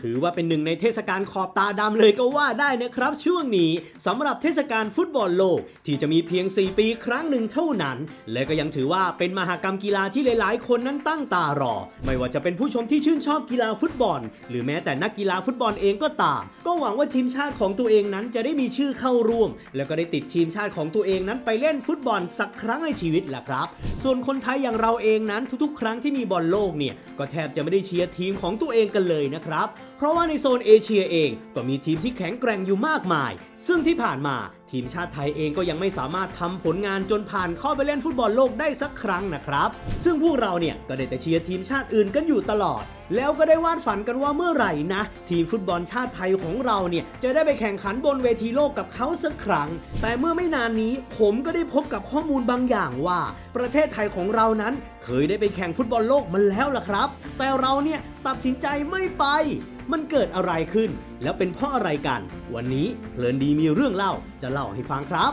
ถือว่าเป็นหนึ่งในเทศกาลขอบตาดำเลยก็ว่าได้นะครับ ช่วงนี้สำหรับเทศกาลฟุตบอลโลก ที่จะมีเพียง 4 ปีครั้งหนึ่งเท่านั้น และก็ยังถือว่าเป็นมหากรรมกีฬาที่หลาย ๆ คนนั้นตั้งตารอ ไม่ว่าจะเป็นผู้ชมที่ชื่นชอบกีฬาฟุตบอล หรือแม้แต่นักกีฬาฟุตบอลเองก็ตาม ก็หวังว่าทีมชาติของตัวเองนั้นจะได้มีชื่อเข้าร่วม แล้วก็ได้ติดทีมชาติของตัวเองนั้นไปเล่นฟุตบอลสักครั้งในชีวิตแหละครับ ส่วนคนไทยอย่างเราเองนั้นทุก ๆ ครั้งที่มีบอลโลกเนี่ยก็แทบจะไม่ได้เชียร์ทีมของตัวเองกันเลยนะครับเพราะว่าในโซนเอเชียเองก็มีทีมที่แข็งแกร่งอยู่มากมาย ซึ่งที่ผ่านมาทีมชาติไทยเองก็ยังไม่สามารถทำผลงานจนผ่านเข้าไปเล่นฟุตบอลโลกได้สักครั้งนะครับ ซึ่งพวกเราเนี่ยก็ได้แต่เชียร์ทีมชาติอื่นกันอยู่ตลอด แล้วก็ได้วาดฝันกันว่าเมื่อไหร่นะ ทีมฟุตบอลชาติไทยของเราเนี่ยจะได้ไปแข่งขันบนเวทีโลกกับเขาสักครั้ง แต่เมื่อไม่นานนี้ผมก็ได้พบกับข้อมูลบางอย่างว่า ประเทศไทยของเรานั้น เคยได้ไปแข่งฟุตบอลโลกมาแล้วล่ะครับ แต่เราเนี่ยตัดสินใจไม่ไป มันเกิดอะไรขึ้น แล้วเป็นเพราะอะไรกัน วันนี้เพลินดีมีเรื่องเล่าจะเล่าให้ฟังครับ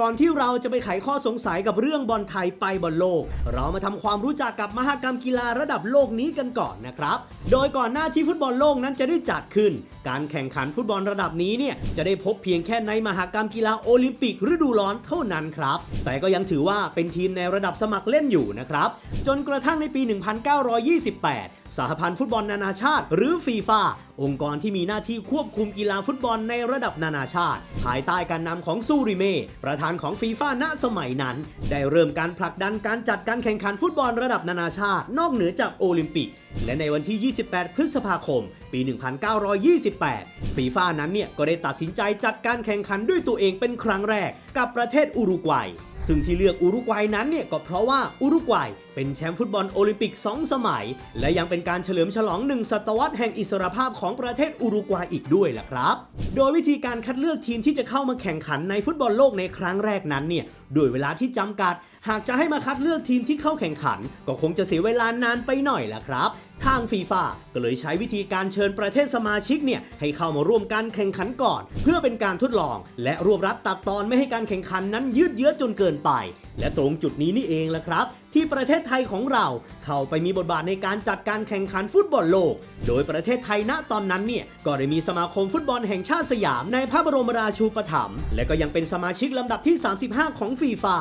ก่อนที่เราจะไปไขข้อสงสัยกับเรื่องบอลไทยไปบอลโลก เรามาทำความรู้จักกับมหกรรมกีฬาระดับโลกนี้กันก่อนนะครับ โดยก่อนหน้าที่ฟุตบอลโลกนั้นจะได้จัดขึ้น การแข่งขันฟุตบอลระดับนี้เนี่ยจะได้พบเพียงแค่ในมหกรรมกีฬาโอลิมปิกฤดูร้อนเท่านั้นครับ แต่ก็ยังถือว่าเป็นทีมในระดับสมัครเล่นอยู่นะครับ จนกระทั่งในปี 1928 สหพันธ์ฟุตบอลนานาชาติ หรือฟีฟ่า องค์กรที่มีหน้าที่ควบคุมกีฬาฟุตบอลในระดับนานาชาติ ภายใต้การนำของซูริเม่ประธานของฟีฟ่าณสมัยนั้น ได้เริ่มการผลักดันการจัดการแข่งขันฟุตบอลระดับนานาชาติ นอกเหนือจากโอลิมปิก และในวันที่ 28 พฤษภาคม ปี 1928 ฟีฟ่านั้นเนี่ยก็ได้ตัดสินใจจัดการแข่งขันด้วยตัวเองเป็นครั้งแรกกับประเทศอุรุกวัย ซึ่งที่เลือกอุรุกวัยนั้นเนี่ยก็เพราะว่าอุรุกวัยเป็นแชมป์ฟุตบอลโอลิมปิก 2 สมัย และยังเป็นการเฉลิมฉลองหนึ่งศตวรรษแห่งอิสรภาพของประเทศอุรุกวัยอีกด้วยล่ะครับ โดยวิธีการคัดเลือกทีมที่จะเข้ามาแข่งขันในฟุตบอลโลกในครั้งแรกนั้นเนี่ยด้วยเวลาที่จำกัด หากจะให้มาคัดเลือกทีมที่เข้าแข่งขัน ก็คงจะเสียเวลานานไปหน่อยล่ะครับ ทางฟีฟ่าก็เลยใช้วิธีการเชิญประเทศสมาชิกเนี่ยให้เข้ามาร่วมการแข่งขันก่อน เพื่อเป็นการทดลอง และรวบรัดตัดตอนไม่ให้การแข่งขันนั้นยืดเยื้อจนเกินไป และตรงจุดนี้นี่เองแหละครับที่ประเทศไทยของเราเข้าไปมีบทบาทในการจัดการแข่งขันฟุตบอลโลก โดยประเทศไทยณตอนนั้นเนี่ยก็ได้มีสมาคมฟุตบอลแห่งชาติสยามในพระบรมราชูปถัมภ์และก็ยังเป็นสมาชิกลำดับที่ 35 ของฟีฟ่า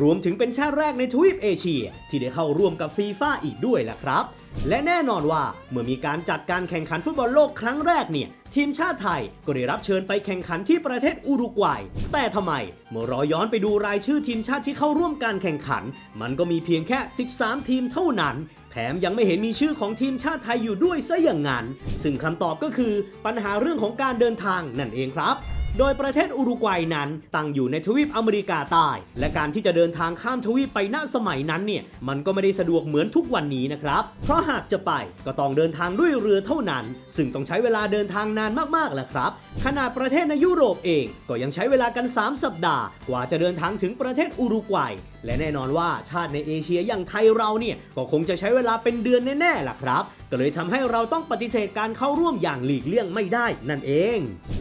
รวมถึงเป็นชาติแรกในทวีปเอเชีย ที่ได้เข้าร่วมกับฟีฟ่าอีกด้วยล่ะครับ และแน่นอนว่าเมื่อมีการจัดการแข่งขันฟุตบอลโลกครั้งแรกเนี่ย ทีมชาติไทยก็ได้รับเชิญไปแข่งขันที่ประเทศอุรุกวัย แต่ทำไมเมื่อรอย้อนไปดูรายชื่อทีมชาติที่เข้าร่วมการแข่งขัน มันก็มีเพียงแค่ 13 ทีมเท่านั้น แถมยังไม่เห็นมีชื่อของทีมชาติไทยอยู่ด้วยซะอย่างนั้น ซึ่งคำตอบก็คือปัญหาเรื่องของการเดินทางนั่นเองครับ โดยประเทศอุรุกวัยนั้นตั้งอยู่ในทวีปอเมริกาใต้ และการที่จะเดินทางข้ามทวีปไปณสมัยนั้นเนี่ยมันก็ไม่ได้สะดวกเหมือนทุกวันนี้นะครับ เพราะหากจะไปก็ต้องเดินทางด้วยเรือเท่านั้น ซึ่งต้องใช้เวลาเดินทางนานมากๆแหละครับ ขนาดประเทศในยุโรปเอง ก็ยังใช้เวลากัน 3 สัปดาห์ กว่าจะเดินทางถึงประเทศอุรุกวัย และแน่นอนว่าชาติในเอเชียอย่างไทยเราเนี่ยก็คงจะใช้เวลาเป็นเดือนแน่ๆล่ะครับ ก็เลยทำให้เราต้องปฏิเสธการเข้าร่วมอย่างหลีกเลี่ยงไม่ได้นั่นเอง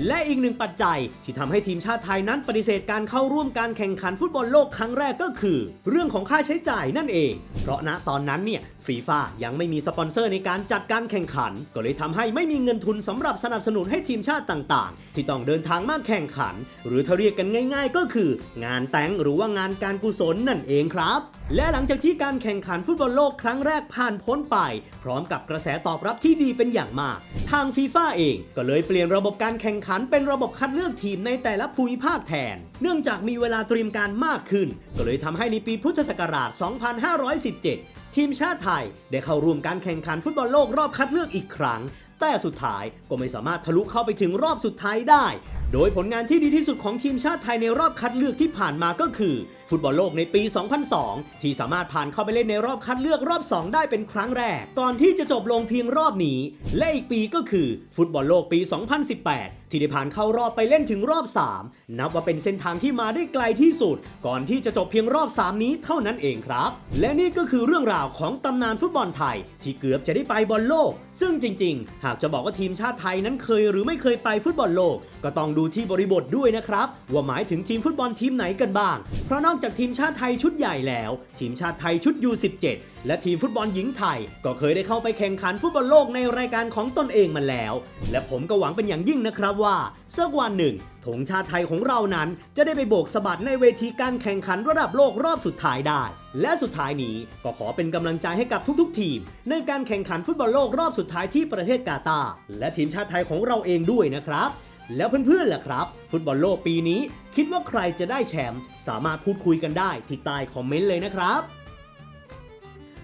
และอีกหนึ่งปัจจัยที่ทำให้ทีมชาติไทยนั้นปฏิเสธการเข้าร่วมการแข่งขันฟุตบอลโลกครั้งแรกก็คือ เรื่องของค่าใช้จ่ายนั่นเอง เพราะณตอนนั้นเนี่ยฟีฟ่ายังไม่มีสปอนเซอร์ในการจัดการแข่งขัน ก็เลยทำให้ไม่มีเงินทุนสำหรับสนับสนุนให้ทีมชาติต่างๆ ที่ต้องเดินทางมาแข่งขัน หรือถ้าเรียกกันง่าย ๆ ก็คือ งานแต่งหรือว่างานการกุศลนั่นเองครับ และหลังจากที่การแข่งขันฟุตบอลโลกครั้งแรกผ่านพ้นไป พร้อมกับกระแสตอบรับที่ดีเป็นอย่างมาก ทางฟีฟ่าเองก็เลยเปลี่ยนระบบการแข่งขันเป็นระบบคัดเลือกทีมในแต่ละภูมิภาคแทน เนื่องจากมีเวลาเตรียมการมากขึ้น ก็เลยทำให้ในปีพุทธศักราช 2517ทีมชาติไทยได้เข้าร่วมการแข่งขันฟุตบอลโลกรอบคัดเลือกอีกครั้ง แต่สุดท้ายก็ไม่สามารถทะลุเข้าไปถึงรอบสุดท้ายได้ โดยผลงานที่ดีที่สุดของทีมชาติไทยในรอบคัดเลือกที่ผ่านมาก็คือ ฟุตบอลโลกในปี 2002 ที่สามารถผ่านเข้าไปเล่นในรอบคัดเลือกรอบ 2 ได้เป็นครั้งแรก ก่อนที่จะจบลงเพียงรอบนี้ และอีกปีก็คือ ฟุตบอลโลกปี 2018 ที่ได้ผ่านเข้ารอบไปเล่นถึงรอบ 3 นับว่าเป็นเส้นทางที่มาได้ไกลที่สุด ก่อนที่จะจบเพียงรอบ 3 นี้เท่านั้นเองครับ และนี่ก็คือเรื่องราวของตำนานฟุตบอลไทย ที่เกือบจะได้ไปบอลโลก ซึ่งจริง ๆ หากจะบอกว่าทีมชาติไทยนั้นเคยหรือไม่เคยไปฟุตบอลโลก ก็ต้องดูที่บริบทด้วยนะครับ ว่าหมายถึงทีมฟุตบอลทีมไหนกันบ้าง เพราะนอกจากทีมชาติไทยชุดใหญ่แล้ว ทีมชาติไทยชุด U17 และทีมฟุตบอลหญิงไทย ก็เคยได้เข้าไปแข่งขันฟุตบอลโลกในรายการของตนเองมาแล้ว และผมก็หวังเป็นอย่างยิ่งนะครับว่าสักวันหนึ่งธงชาติไทยของเรานั้นจะได้ไปโบกสะบัดในเวทีการแข่งขันระดับโลกรอบสุดท้ายได้ และสุดท้ายนี้ก็ขอเป็นกำลังใจให้กับทุกๆ ทีม ในการแข่งขันฟุตบอลโลกรอบสุดท้ายที่ประเทศกาตาร์และทีมชาติไทยของเราเองด้วยนะครับ แล้วเพื่อนๆล่ะครับ ฟุตบอลโลกปีนี้ คิดว่าใครจะได้แชมป์สามารถพูดคุยกันได้ที่ใต้คอมเมนต์เลยนะครับ